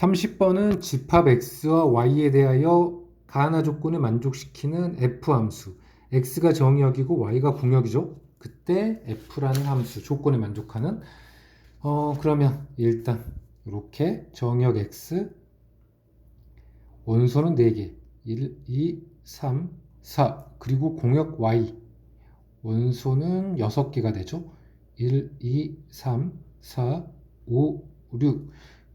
30번은 집합 x와 y에 대하여 가하나 조건을 만족시키는 f 함수. X가 정의역이고 y가 궁역이죠. 그때 f라는 함수 조건에 만족하는. 어 그러면 일단 이렇게 정의역 x 원소는 4개. 1, 2, 3, 4 그리고 공역 y 원소는 6개가 되죠. 1, 2, 3, 4, 5, 6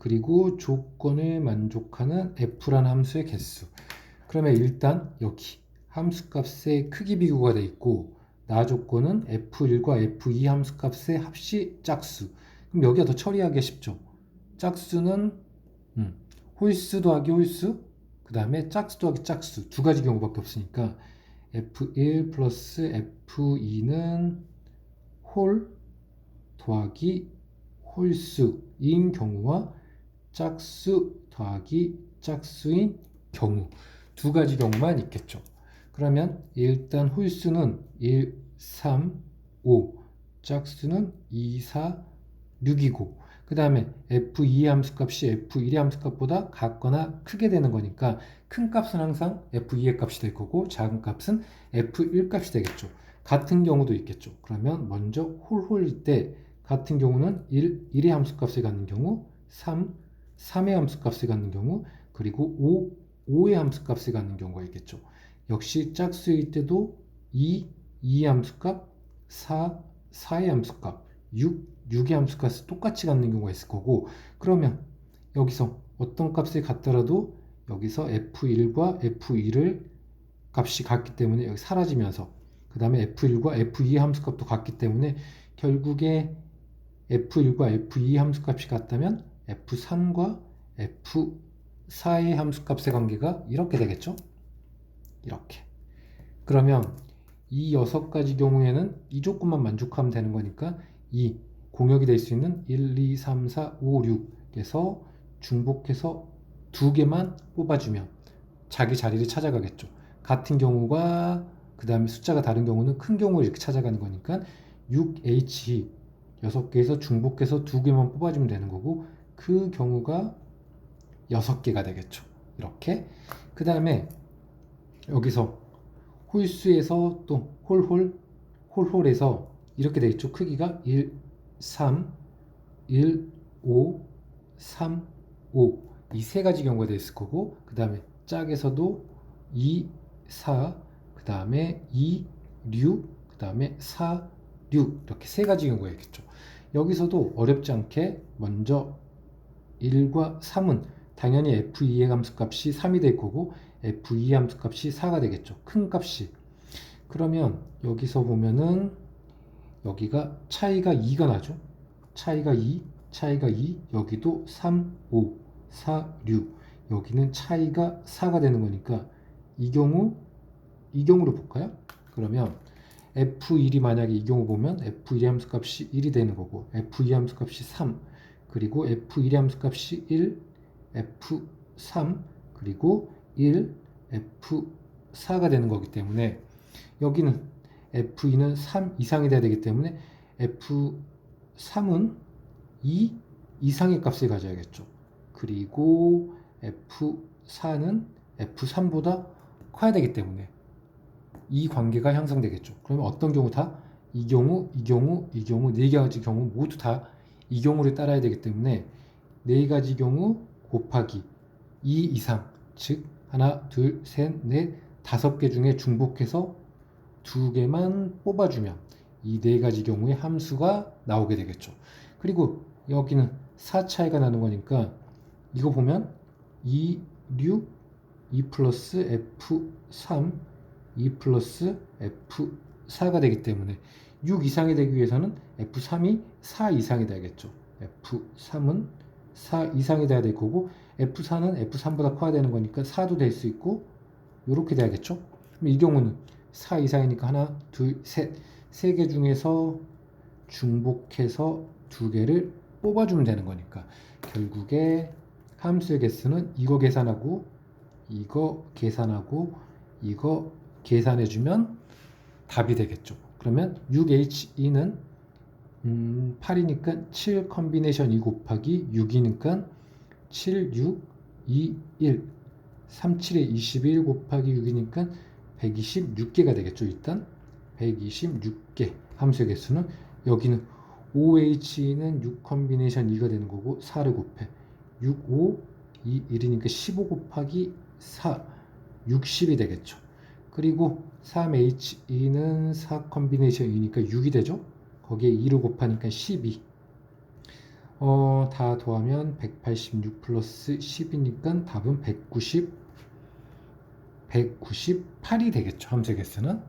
그리고 조건을 만족하는 f라는 함수의 개수. 그러면 일단 여기 함수 값의 크기 비교가 돼 있고 나 조건은 f1과 f2 함수 값의 합시 짝수. 그럼 여기가 더 처리하기 쉽죠. 짝수는 음, 홀수 더하기 홀수, 그 다음에 짝수 더하기 짝수 두 가지 경우밖에 없으니까 f1 플러스 f2는 홀 더하기 홀수인 경우와 짝수 더하기 짝수인 경우 두 가지 경우만 있겠죠. 그러면 일단 홀수는 1, 3, 5, 짝수는 2, 4, 6이고 그 다음에 f2 함수값이 f1의 함수값보다 같거나 크게 되는 거니까 큰 값은 항상 f2의 값이 될 거고 작은 값은 f1 값이 되겠죠. 같은 경우도 있겠죠. 그러면 먼저 홀홀일 때 같은 경우는 1, 1의 함수값을 갖는 경우 3, 3의 함수값을 갖는 경우 그리고 5, 5의 함수값을 갖는 경우가 있겠죠. 역시 짝수일 때도 2, 2의 함수값, 4, 4의 함수값, 6, 6의 함수값을 똑같이 갖는 경우가 있을 거고 그러면 여기서 어떤 값을 갖더라도 여기서 f1과 f2를 값이 같기 때문에 여기 사라지면서 그 다음에 f1과 f2의 함수값도 같기 때문에 결국에 f1과 f2 함수값이 같다면 f3과 f4의 함수값의 관계가 이렇게 되겠죠? 이렇게. 그러면 이 여섯 가지 경우에는 이 조건만 만족하면 되는 거니까 이 공역이 될 수 있는 1, 2, 3, 4, 5, 6에서 중복해서 두 개만 뽑아주면 자기 자리를 찾아가겠죠. 같은 경우가 그 다음에 숫자가 다른 경우는 큰 경우를 이렇게 찾아가는 거니까 6H 6개에서 중복해서 두 개만 뽑아주면 되는 거고 그 경우가 6개가 되겠죠. 이렇게. 그 다음에 여기서 홀수에서 또 홀홀, 홀홀에서 이렇게 되겠죠. 크기가 1, 3, 1, 5, 3, 5. 이 세 가지 경우가 됐을 거고, 그 다음에 짝에서도 2, 4, 그 다음에 2, 6, 그 다음에 4, 6. 이렇게 세 가지 경우가 있겠죠. 여기서도 어렵지 않게 먼저 1과 3은 당연히 f2의 함수값이 3이 될 거고 f2 함수값이 4가 되겠죠. 큰 값이. 그러면 여기서 보면은 여기가 차이가 2가 나죠. 차이가 2, 차이가 2, 여기도 3, 5, 4, 6. 여기는 차이가 4가 되는 거니까 이 경우 이 경우로 볼까요? 그러면 f1이 만약에 이 경우 보면 f1의 함수값이 1이 되는 거고 f2 함수값이 3 그리고 f1의 함수값이 1 f3 그리고 1 f4가 되는 거기 때문에 여기는 f2는 3 이상이 돼야 되기 때문에 f3은 2 이상의 값을 가져야겠죠 그리고 f4는 f3보다 커야 되기 때문에 이 관계가 형성되겠죠. 그러면 어떤 경우 다? 이 경우, 이 경우, 이 경우, 네 가지 경우 모두 다 이 경우를 따라야 되기 때문에 네 가지 경우 곱하기 2 이상, 즉 하나, 둘, 셋, 넷, 다섯 개 중에 중복해서 두 개만 뽑아주면 이 네 가지 경우의 함수가 나오게 되겠죠. 그리고 여기는 4 차이가 나는 거니까 이거 보면 2, 6, 2 플러스 F3 2 플러스 F4가 되기 때문에 6 이상이 되기 위해서는 F3이 4 이상이 돼야겠죠. F3은 4 이상이 돼야 될 거고 F4는 F3보다 커야 되는 거니까 4도 될 수 있고 이렇게 돼야겠죠. 그럼 이 경우는 4 이상이니까 하나, 둘, 셋, 세 개 중에서 중복해서 두 개를 뽑아주면 되는 거니까 결국에 함수의 개수는 이거 계산하고 이거 계산하고 이거 계산해주면 답이 되겠죠. 그러면 6H2는 음, 8이니까 7 컨비네이션 2 곱하기 6이니까 7, 6, 2, 1. 3, 7에 21 곱하기 6이니까 126개가 되겠죠. 일단 126개 함수의 개수는 여기는 OH는 6 컨비네이션 2가 되는 거고 4를 곱해 6, 5, 2, 1이니까 15 곱하기 4 60이 되겠죠. 그리고 3H2는 4 컨비네이션 2니까 6이 되죠. 거기에 2를 곱하니까 12. 어, 다 더하면 186 플러스 10이니까 답은 190, 198이 되겠죠. 함수의 개수는.